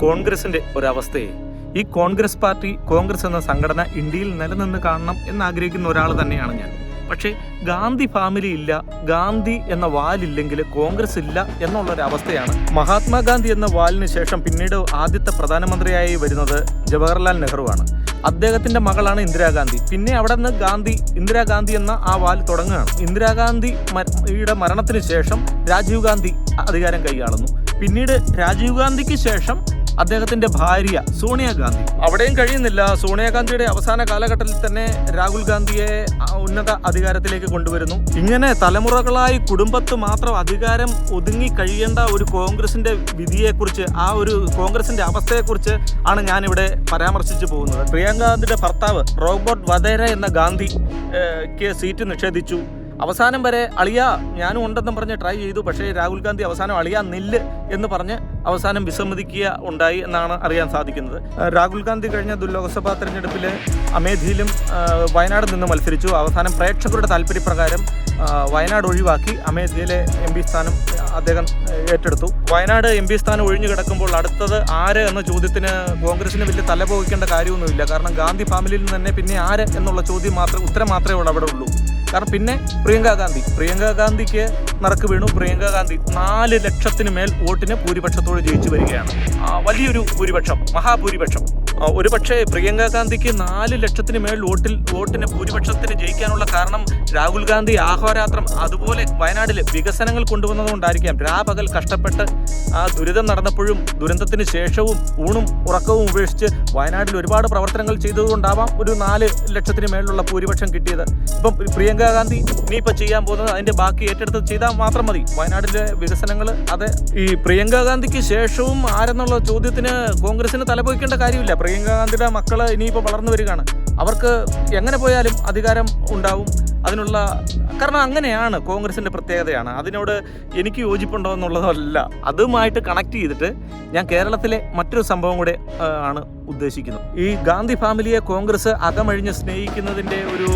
കോൺഗ്രസിന്റെ ഒരവസ്ഥയെ. ഈ കോൺഗ്രസ് പാർട്ടി കോൺഗ്രസ് എന്ന സംഘടന ഇന്ത്യയിൽ നിലനിന്ന് കാണണം എന്നാഗ്രഹിക്കുന്ന ഒരാൾ തന്നെയാണ് ഞാൻ. പക്ഷേ ഗാന്ധി ഫാമിലി ഇല്ല ഗാന്ധി എന്ന വാലില്ലെങ്കിൽ കോൺഗ്രസ് ഇല്ല എന്നുള്ളൊരു അവസ്ഥയാണ് മഹാത്മാഗാന്ധി എന്ന വാലിന് ശേഷം പിന്നീട് ആദ്യത്തെ പ്രധാനമന്ത്രിയായി വരുന്നത് ജവഹർലാൽ നെഹ്റുവാണ്. അദ്ദേഹത്തിന്റെ മകളാണ് ഇന്ദിരാഗാന്ധി. പിന്നെ അവിടെ നിന്ന് ഗാന്ധി ഇന്ദിരാഗാന്ധി എന്ന ആ വാൽ തുടങ്ങുകയാണ്. ഇന്ദിരാഗാന്ധി യുടെ മരണത്തിന് ശേഷം രാജീവ് ഗാന്ധി അധികാരം കൈയാളുന്നു. പിന്നീട് രാജീവ് ഗാന്ധിക്ക് ശേഷം അദ്ദേഹത്തിന്റെ ഭാര്യ സോണിയാഗാന്ധി അവിടെയും കഴിയുന്നില്ല. സോണിയാഗാന്ധിയുടെ അവസാന കാലഘട്ടത്തിൽ തന്നെ രാഹുൽ ഗാന്ധിയെ ഉന്നത അധികാരത്തിലേക്ക് കൊണ്ടുവരുന്നു. ഇങ്ങനെ തലമുറകളായി കുടുംബത്ത് മാത്രം അധികാരം ഒതുങ്ങി കഴിയേണ്ട ഒരു കോൺഗ്രസിന്റെ വിധിയെക്കുറിച്ച് ആ ഒരു കോൺഗ്രസിന്റെ അവസ്ഥയെക്കുറിച്ച് ആണ് ഞാനിവിടെ പരാമർശിച്ചു പോകുന്നത്. പ്രിയങ്ക ഗാന്ധിയുടെ ഭർത്താവ് റോബോട്ട് വധേര എന്ന ഗാന്ധി സീറ്റ് നിഷേധിച്ചു. അവസാനം വരെ അളിയ ഞാനും ഉണ്ടെന്നും പറഞ്ഞ് ട്രൈ ചെയ്തു. പക്ഷേ രാഹുൽ ഗാന്ധി അവസാനം അളിയ നില്ല് എന്ന് പറഞ്ഞ് അവസാനം വിസമ്മതിക്കുക ഉണ്ടായി എന്നാണ് അറിയാൻ സാധിക്കുന്നത്. രാഹുൽ ഗാന്ധി കഴിഞ്ഞ ദുർലോകസഭാ ലോക്സഭാ തെരഞ്ഞെടുപ്പിൽ അമേധിയിലും വയനാട് നിന്ന് മത്സരിച്ചു. അവസാനം പ്രേക്ഷകരുടെ താല്പര്യപ്രകാരം വയനാട് ഒഴിവാക്കി അമേധിയിലെ എം പി സ്ഥാനം അദ്ദേഹം ഏറ്റെടുത്തു. വയനാട് എം പി സ്ഥാനം ഒഴിഞ്ഞു കിടക്കുമ്പോൾ അടുത്തത് ആര് എന്ന ചോദ്യത്തിന് കോൺഗ്രസിന് വലിയ തലപോകിക്കേണ്ട കാര്യമൊന്നുമില്ല. കാരണം ഗാന്ധി ഫാമിലിയിൽ നിന്ന് തന്നെ പിന്നെ ആര് എന്നുള്ള ചോദ്യം മാത്രം ഉത്തരം മാത്രമേ അവിടെ ഉള്ളൂ. കാരണം പിന്നെ പ്രിയങ്ക ഗാന്ധി. പ്രിയങ്ക ഗാന്ധിക്ക് നറക്ക് വീണു. പ്രിയങ്ക ഗാന്ധി നാല് ലക്ഷത്തിന് മേൽ വോട്ടിന് ഭൂരിപക്ഷത്തോട് ജയിച്ചു വരികയാണ്. വലിയൊരു ഭൂരിപക്ഷം മഹാഭൂരിപക്ഷം. ഒരു പക്ഷേ പ്രിയങ്ക ഗാന്ധിക്ക് നാല് ലക്ഷത്തിന് മേൽ വോട്ടിൽ വോട്ടിന് ഭൂരിപക്ഷത്തിന് ജയിക്കാനുള്ള കാരണം രാഹുൽ ഗാന്ധി ആഹോരാത്രം അതുപോലെ വയനാട്ടിൽ വികസനങ്ങൾ കൊണ്ടുവന്നതുകൊണ്ടായിരിക്കാം. രാപകൽ കഷ്ടപ്പെട്ട് ആ ദുരിതം നടന്നപ്പോഴും ദുരന്തത്തിന് ശേഷവും ഊണും ഉറക്കവും ഉപേക്ഷിച്ച് വയനാട്ടിൽ ഒരുപാട് പ്രവർത്തനങ്ങൾ ചെയ്തതുകൊണ്ടാവാം ഒരു നാല് ലക്ഷത്തിന് മേലുള്ള ഭൂരിപക്ഷം കിട്ടിയത്. ഇപ്പം പ്രിയങ്ക ഗാന്ധി ഇനിയിപ്പോൾ ചെയ്യാൻ പോകുന്നത് അതിന്റെ ബാക്കി ഏറ്റെടുത്ത് ചെയ്താൽ മാത്രം മതി. വയനാട്ടിലെ വികസനങ്ങൾ അതെ. ഈ പ്രിയങ്ക ഗാന്ധിക്ക് ശേഷവും ആരെന്നുള്ള ചോദ്യത്തിന് കോൺഗ്രസിന് തലപോയിക്കേണ്ട കാര്യമില്ല. പ്രിയങ്ക ഗാന്ധിയുടെ മക്കൾ ഇനിയിപ്പോൾ വളർന്നു വരികയാണ്. അവർക്ക് എങ്ങനെ പോയാലും അധികാരം ഉണ്ടാവും. അതിനുള്ള കാരണം അങ്ങനെയാണ് കോൺഗ്രസിന്റെ പ്രത്യേകതയാണ്. അതിനോട് എനിക്ക് യോജിപ്പുണ്ടോ എന്നുള്ളതല്ല. അതുമായിട്ട് കണക്ട് ചെയ്തിട്ട് ഞാൻ കേരളത്തിലെ മറ്റൊരു സംഭവം കൂടെ ആണ് ഉദ്ദേശിക്കുന്നത്. ഈ ഗാന്ധി ഫാമിലിയെ കോൺഗ്രസ് അകമഴിഞ്ഞ് സ്നേഹിക്കുന്നതിന്റെ ഒരു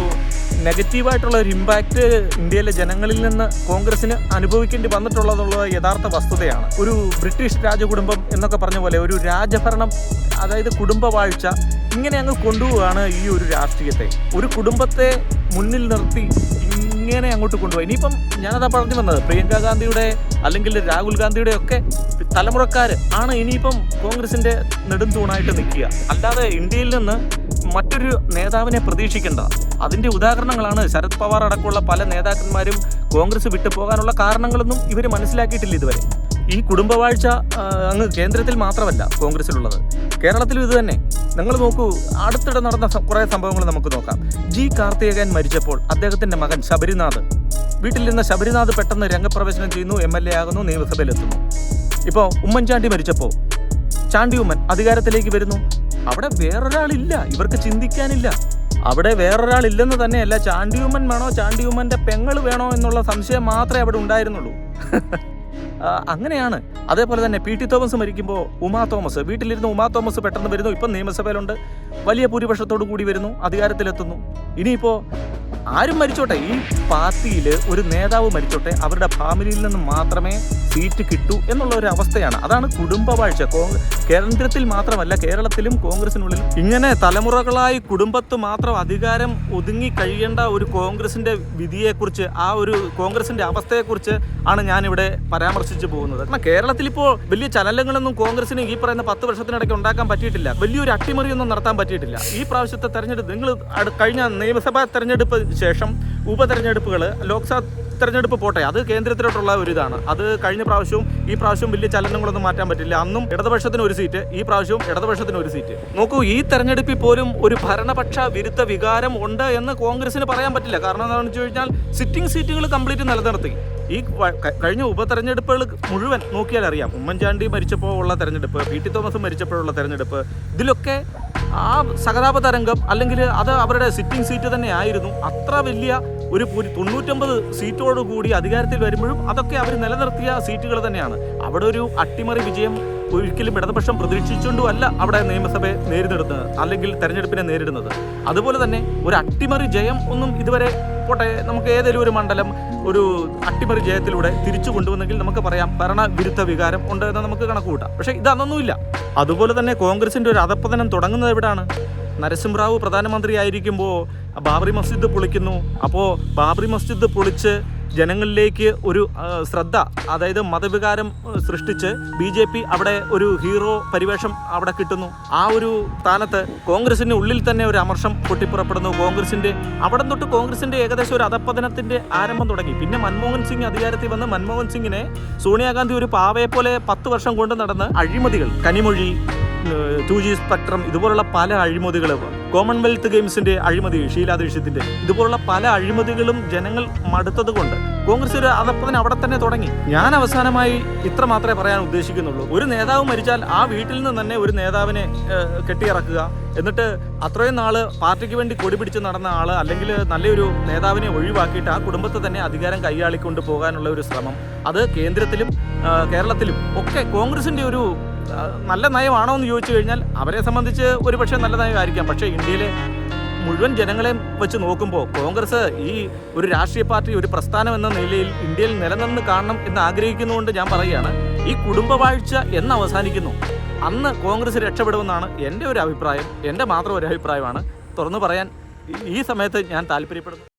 നെഗറ്റീവായിട്ടുള്ള ഒരു ഇമ്പാക്റ്റ് ഇന്ത്യയിലെ ജനങ്ങളിൽ നിന്ന് കോൺഗ്രസിന് അനുഭവിക്കേണ്ടി വന്നിട്ടുള്ളതുള്ള യഥാർത്ഥ വസ്തുതയാണ്. ഒരു ബ്രിട്ടീഷ് രാജകുടുംബം എന്നൊക്കെ പറഞ്ഞ പോലെ ഒരു രാജഭരണം അതായത് കുടുംബവാഴ്ച ഇങ്ങനെ അങ്ങ് കൊണ്ടുപോവുകയാണ് ഈ ഒരു രാഷ്ട്രീയത്തെ. ഒരു കുടുംബത്തെ മുന്നിൽ നിർത്തി ഇങ്ങനെ അങ്ങോട്ട് കൊണ്ടുപോയി. ഇനിയിപ്പം ഞാനതാ പറഞ്ഞു വന്നത്. പ്രിയങ്ക ഗാന്ധിയുടെ അല്ലെങ്കിൽ രാഹുൽ ഗാന്ധിയുടെ ഒക്കെ തലമുറക്കാർ ആണ് ഇനിയിപ്പം കോൺഗ്രസിന്റെ നെടുംതൂണായിട്ട് നിൽക്കുക. അല്ലാതെ ഇന്ത്യയിൽ നിന്ന് മറ്റൊരു നേതാവിനെ പ്രതീക്ഷിക്കേണ്ട. അതിന്റെ ഉദാഹരണങ്ങളാണ് ശരത് പവാർ അടക്കമുള്ള പല നേതാക്കന്മാരും കോൺഗ്രസ് വിട്ടു പോകാനുള്ള കാരണങ്ങളൊന്നും ഇവർ മനസ്സിലാക്കിയിട്ടില്ല ഇതുവരെ. ഈ കുടുംബവാഴ്ച അങ്ങ് കേന്ദ്രത്തിൽ മാത്രമല്ല കോൺഗ്രസിലുള്ളത്. കേരളത്തിലും ഇത് തന്നെ. നിങ്ങൾ നോക്കൂ അടുത്തിടെ നടന്ന കുറേ സംഭവങ്ങൾ നമുക്ക് നോക്കാം. ജി കാർത്തികൻ മരിച്ചപ്പോൾ അദ്ദേഹത്തിന്റെ മകൻ ശബരിനാഥ്. വീട്ടിൽ നിന്ന് ശബരിനാഥ് പെട്ടെന്ന് രംഗപ്രവേശനം ചെയ്യുന്നു എം എൽ എ ആകുന്നു നിയമസഭയിലെത്തുന്നു. ഇപ്പോൾ ഉമ്മൻചാണ്ടി മരിച്ചപ്പോൾ ചാണ്ടി ഉമ്മൻ അധികാരത്തിലേക്ക് വരുന്നു. അവിടെ വേറൊരാളില്ല ഇവർക്ക് ചിന്തിക്കാനില്ല. അവിടെ വേറൊരാളില്ലെന്ന് തന്നെയല്ല ചാണ്ടിയുമ്മൻ വേണോ ചാണ്ടിയുമ്മന്റെ പെങ്ങൾ വേണോ എന്നുള്ള സംശയം മാത്രമേ അവിടെ ഉണ്ടായിരുന്നുള്ളൂ. അങ്ങനെയാണ്. അതേപോലെ തന്നെ പി ടി തോമസ് മരിക്കുമ്പോൾ ഉമാ തോമസ് വീട്ടിലിരുന്ന് ഉമാ തോമസ് പെട്ടെന്ന് വരുന്നു. ഇപ്പം നിയമസഭയിലുണ്ട്. വലിയ ഭൂരിപക്ഷത്തോടു കൂടി വരുന്നു. അധികാരത്തിലെത്തുന്നു. ഇനിയിപ്പോൾ ആരും മരിച്ചോട്ടെ. ഈ പാർട്ടിയിൽ ഒരു നേതാവ് മരിച്ചോട്ടെ അവരുടെ ഫാമിലിയിൽ നിന്ന് മാത്രമേ സീറ്റ് കിട്ടൂ എന്നുള്ള ഒരു അവസ്ഥയാണ്. അതാണ് കുടുംബവാഴ്ച. കേന്ദ്രത്തിൽ മാത്രമല്ല കേരളത്തിലും കോൺഗ്രസിനുള്ളിൽ ഇങ്ങനെ തലമുറകളായി കുടുംബത്ത് മാത്രം അധികാരം ഒതുങ്ങി കഴിയേണ്ട ഒരു കോൺഗ്രസിന്റെ വിധിയെക്കുറിച്ച് ആ ഒരു കോൺഗ്രസിന്റെ അവസ്ഥയെക്കുറിച്ച് ആണ് ഞാനിവിടെ പരാമർശിച്ചു പോകുന്നത്. കാരണം കേരളത്തിൽ ഇപ്പോൾ വലിയ ചലനങ്ങളൊന്നും കോൺഗ്രസിന് ഈ പറയുന്ന പത്ത് വർഷത്തിനിടയ്ക്ക് ഉണ്ടാക്കാൻ പറ്റിയിട്ടില്ല. വലിയൊരു അട്ടിമറിയൊന്നും നടത്താൻ പറ്റിയിട്ടില്ല. ഈ പ്രാവശ്യത്തെ തെരഞ്ഞെടുപ്പ് നിങ്ങൾ കഴിഞ്ഞ നിയമസഭാ തെരഞ്ഞെടുപ്പ് ശേഷം ഉപതെരഞ്ഞെടുപ്പുകൾ ലോക്സഭാ തെരഞ്ഞെടുപ്പ് പോട്ടെ അത് കേന്ദ്രത്തിലോട്ടുള്ള ഒരു ഇതാണ് അത് കഴിഞ്ഞ പ്രാവശ്യവും ഈ പ്രാവശ്യവും വലിയ ചലനങ്ങളൊന്നും മാറ്റാൻ പറ്റില്ല. അന്നും ഇടതുപക്ഷത്തിന് ഒരു സീറ്റ് ഈ പ്രാവശ്യവും ഇടതുപക്ഷത്തിന് ഒരു സീറ്റ്. നോക്കൂ ഈ തെരഞ്ഞെടുപ്പിൽ പോലും ഒരു ഭരണപക്ഷ വിരുദ്ധ വികാരം ഉണ്ട് എന്ന് കോൺഗ്രസിന് പറയാൻ പറ്റില്ല. കാരണം എന്താണെന്ന് വെച്ച് കഴിഞ്ഞാൽ സിറ്റിംഗ് സീറ്റുകൾ കംപ്ലീറ്റ് നിലനിർത്തി. ഈ കഴിഞ്ഞ ഉപതെരഞ്ഞെടുപ്പുകൾ മുഴുവൻ നോക്കിയാൽ അറിയാം. ഉമ്മൻചാണ്ടി മരിച്ചപ്പോൾ ഉള്ള തെരഞ്ഞെടുപ്പ് പി ടി തോമസ് മരിച്ചപ്പോഴുള്ള തെരഞ്ഞെടുപ്പ് ഇതിലൊക്കെ ആ സഹതാപ തരംഗം അല്ലെങ്കിൽ അത് അവരുടെ സിറ്റിംഗ് സീറ്റ് തന്നെ ആയിരുന്നു. അത്ര വലിയ ഒരു തൊണ്ണൂറ്റൊമ്പത് സീറ്റോട് കൂടി അധികാരത്തിൽ വരുമ്പോഴും അതൊക്കെ അവർ നിലനിർത്തിയ സീറ്റുകൾ തന്നെയാണ്. അവിടെ ഒരു അട്ടിമറി വിജയം ഒരിക്കലും ഇടതുപക്ഷം പ്രതീക്ഷിച്ചുകൊണ്ടുമല്ല അവിടെ നിയമസഭയെ നേരിടുന്നത് അല്ലെങ്കിൽ തെരഞ്ഞെടുപ്പിനെ നേരിടുന്നത്. അതുപോലെ തന്നെ ഒരു അട്ടിമറി ജയം ഒന്നും ഇതുവരെ പോട്ടെ നമുക്ക് ഏതെങ്കിലും ഒരു മണ്ഡലം ഒരു അട്ടിമറി ജയത്തിലൂടെ തിരിച്ചു കൊണ്ടുവന്നെങ്കിൽ നമുക്ക് പറയാം ഭരണവിരുദ്ധ വികാരം ഉണ്ട് എന്ന് നമുക്ക് കണക്കുകൂട്ടാം. പക്ഷേ ഇതൊന്നുമില്ല അതുപോലെ തന്നെ കോൺഗ്രസിന്റെ ഒരു അധപ്പതനം തുടങ്ങുന്നത് എവിടാണ്? നരസിംഹറാവു പ്രധാനമന്ത്രി ആയിരിക്കുമ്പോൾ ബാബറി മസ്ജിദ് പൊളിക്കുന്നു. അപ്പോൾ ബാബറി മസ്ജിദ് പൊളിച്ച് ജനങ്ങളിലേക്ക് ഒരു ശ്രദ്ധ അതായത് മതവികാരം സൃഷ്ടിച്ച് ബി ജെ പി അവിടെ ഒരു ഹീറോ പരിവേഷം അവിടെ കിട്ടുന്നു. ആ ഒരു സ്ഥാനത്ത് കോൺഗ്രസിന് ഉള്ളിൽ തന്നെ ഒരു അമർഷം പൊട്ടിപ്പുറപ്പെടുന്നു. കോൺഗ്രസിന്റെ അവിടെ തൊട്ട് കോൺഗ്രസിന്റെ ഏകദേശം ഒരു അധപ്പതനത്തിന്റെ ആരംഭം തുടങ്ങി. പിന്നെ മൻമോഹൻ സിംഗ് അധികാരത്തിൽ വന്ന് മൻമോഹൻ സിംഗിനെ സോണിയാഗാന്ധി ഒരു പാവയെ പോലെ പത്ത് വർഷം കൊണ്ട് നടന്ന് അഴിമതികൾ കനിമൊഴി ടു ജി സ്പെക്ട്രം ഇതുപോലുള്ള പല അഴിമതികൾ കോമൺവെൽത്ത് ഗെയിംസിന്റെ അഴിമതി ഷീലാ ദീക്ഷിത്തിന്റെ ഇതുപോലുള്ള പല അഴിമതികളും ജനങ്ങൾ മടുത്തത് കൊണ്ട് കോൺഗ്രസ് ഒരു അതപ്പതിന് അവിടെ തന്നെ തുടങ്ങി. ഞാൻ അവസാനമായി ഇത്ര മാത്രമേ പറയാൻ ഉദ്ദേശിക്കുന്നുള്ളൂ. ഒരു നേതാവ് മരിച്ചാൽ ആ വീട്ടിൽ നിന്ന് തന്നെ ഒരു നേതാവിനെ കെട്ടിയിറക്കുക. എന്നിട്ട് അത്രയും നാൾ പാർട്ടിക്ക് വേണ്ടി കൊടി പിടിച്ച് നടന്ന ആൾ അല്ലെങ്കിൽ നല്ലൊരു നേതാവിനെ ഒഴിവാക്കിയിട്ട് ആ കുടുംബത്തെ തന്നെ അധികാരം കൈയാളിക്കൊണ്ട് പോകാനുള്ള ഒരു ശ്രമം. അത് കേന്ദ്രത്തിലും കേരളത്തിലും ഒക്കെ കോൺഗ്രസിന്റെ ഒരു നല്ല നയമാണോ എന്ന് ചോദിച്ചു കഴിഞ്ഞാൽ അവരെ സംബന്ധിച്ച് ഒരു പക്ഷേ നല്ല നയമായിരിക്കാം. പക്ഷേ ഇന്ത്യയിലെ മുഴുവൻ ജനങ്ങളെയും വെച്ച് നോക്കുമ്പോൾ കോൺഗ്രസ് ഈ ഒരു രാഷ്ട്രീയ പാർട്ടി ഒരു പ്രസ്ഥാനം എന്ന നിലയിൽ ഇന്ത്യയിൽ നിലനിന്ന് കാണണം എന്ന് ആഗ്രഹിക്കുന്നതുകൊണ്ട് ഞാൻ പറയുകയാണ്. ഈ കുടുംബവാഴ്ച എന്ന് അവസാനിക്കുന്നു. അന്ന് കോൺഗ്രസ് രക്ഷപ്പെടുമെന്നാണ് എന്റെ ഒരു അഭിപ്രായം. എന്റെ മാത്രം ഒരു അഭിപ്രായമാണ്. തുറന്നു പറയാൻ ഈ- സമയത്ത് ഞാൻ താല്പര്യപ്പെടുന്നു.